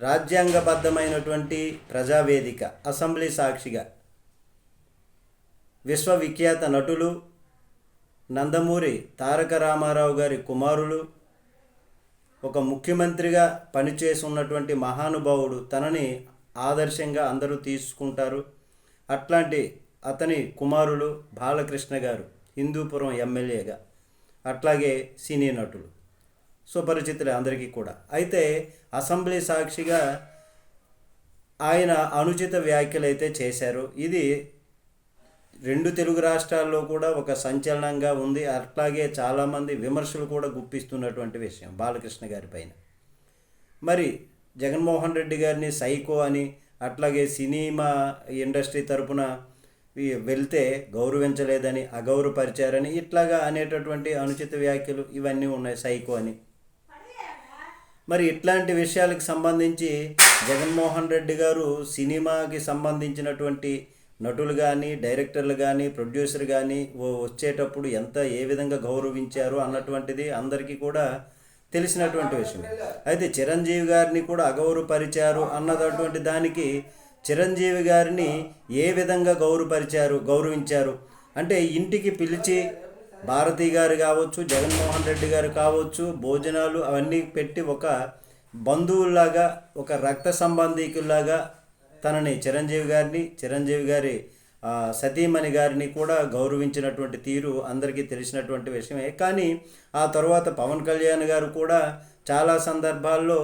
రాజ్యాంగబద్ధమైనటువంటి Prajavedika assembly సాక్షిగా విశ్వవిఖ్యాత నటులు నందమూరి తారక రామారావు గారి కుమారులు ఒక ముఖ్యమంత్రిగా పనిచేసి ఉన్నటువంటి మహానుభావుడు తనని ఆదర్శంగా అందరూ తీసుకుంటారు. అట్లాంటి అతని కుమారులు బాలకృష్ణ గారు హిందూపురం ఎమ్మెల్యేగా. అట్లాగే సినీ నటులు. సుపరిచితులే అందరికీ కూడా. అయితే అసెంబ్లీ సాక్షిగా ఆయన అనుచిత వ్యాఖ్యలు అయితే చేశారు. ఇది రెండు తెలుగు రాష్ట్రాల్లో కూడా ఒక సంచలనంగా ఉంది. అట్లాగే చాలామంది విమర్శలు కూడా గుప్పిస్తున్నటువంటి విషయం బాలకృష్ణ గారి పైన. మరి జగన్మోహన్ రెడ్డి గారిని సైకో అని అట్లాగే సినిమా ఇండస్ట్రీ తరపున వెళ్తే గౌరవించలేదని అగౌరవపరిచారని ఇట్లాగా అనేటటువంటి అనుచిత వ్యాఖ్యలు ఇవన్నీ ఉన్నాయి సైకో అని. మరి ఇట్లాంటి విషయాలకు సంబంధించి జగన్మోహన్ రెడ్డి గారు సినిమాకి సంబంధించినటువంటి నటులు కానీ డైరెక్టర్లు కానీ ప్రొడ్యూసర్ కానీ వచ్చేటప్పుడు ఎంత ఏ విధంగా గౌరవించారు అన్నటువంటిది అందరికీ కూడా తెలిసినటువంటి విషయం. అయితే చిరంజీవి గారిని కూడా అగౌరవపరిచారు అన్నటువంటి దానికి చిరంజీవి గారిని ఏ విధంగా గౌరవపరిచారు గౌరవించారు? అంటే ఇంటికి పిలిచి భారతి గారు కావచ్చు జగన్మోహన్ రెడ్డి గారు కావచ్చు భోజనాలు అవన్నీ పెట్టి ఒక బంధువుల్లాగా ఒక రక్త సంబంధికుల్లాగా తనని చిరంజీవి గారిని చిరంజీవి గారి సతీమణి గారిని కూడా గౌరవించినటువంటి తీరు అందరికీ తెలిసినటువంటి విషయమే. కానీ ఆ తర్వాత పవన్ కళ్యాణ్ గారు కూడా చాలా సందర్భాల్లో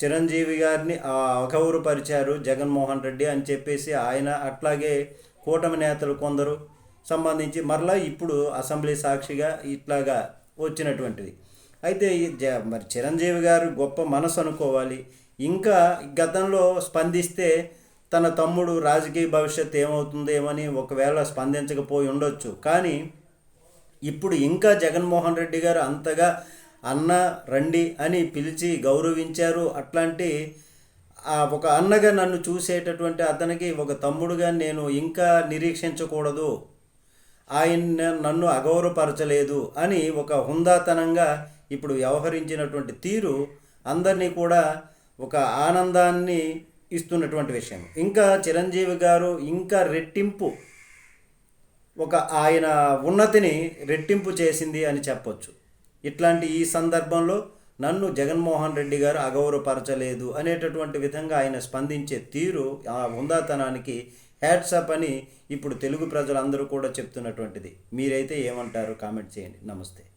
చిరంజీవి గారిని ఆ, అగౌరవపరిచారు జగన్మోహన్ రెడ్డి అని చెప్పేసి ఆయన అట్లాగే కూటమి నేతలు కొందరు సంబంధించి మరలా ఇప్పుడు అసెంబ్లీ సాక్షిగా ఇట్లాగా వచ్చినటువంటిది. అయితే జ మరి చిరంజీవి గారు గొప్ప మనసు అనుకోవాలి. ఇంకా గతంలో స్పందిస్తే తన తమ్ముడు రాజకీయ భవిష్యత్తు ఏమవుతుందేమని ఒకవేళ స్పందించకపోయి ఉండొచ్చు. కానీ ఇప్పుడు ఇంకా జగన్మోహన్ రెడ్డి గారు అంతగా అన్న రండి అని పిలిచి గౌరవించారు. అట్లాంటి ఒక అన్నగా నన్ను చూసేటటువంటి అతనికి ఒక తమ్ముడుగా నేను ఇంకా నిరీక్షించకూడదు. ఆయన నన్ను అగౌరవపరచలేదు అని ఒక హుందాతనంగా ఇప్పుడు వ్యవహరించినటువంటి తీరు అందరినీ కూడా ఒక ఆనందాన్ని ఇస్తున్నటువంటి విషయం. ఇంకా చిరంజీవి గారు ఇంకా రెట్టింపు ఒక ఆయన ఉన్నతిని రెట్టింపు చేసింది అని చెప్పొచ్చు. ఇట్లాంటి ఈ సందర్భంలో నన్ను జగన్మోహన్ రెడ్డి గారు అగౌరవపరచలేదు అనేటటువంటి విధంగా ఆయన స్పందించే తీరు ఆ హుందాతనానికి హ్యాట్సప్ అని ఇప్పుడు తెలుగు ప్రజలందరూ కూడా చెప్తున్నటువంటిది. మీరైతే ఏమంటారు? కామెంట్ చేయండి. నమస్తే.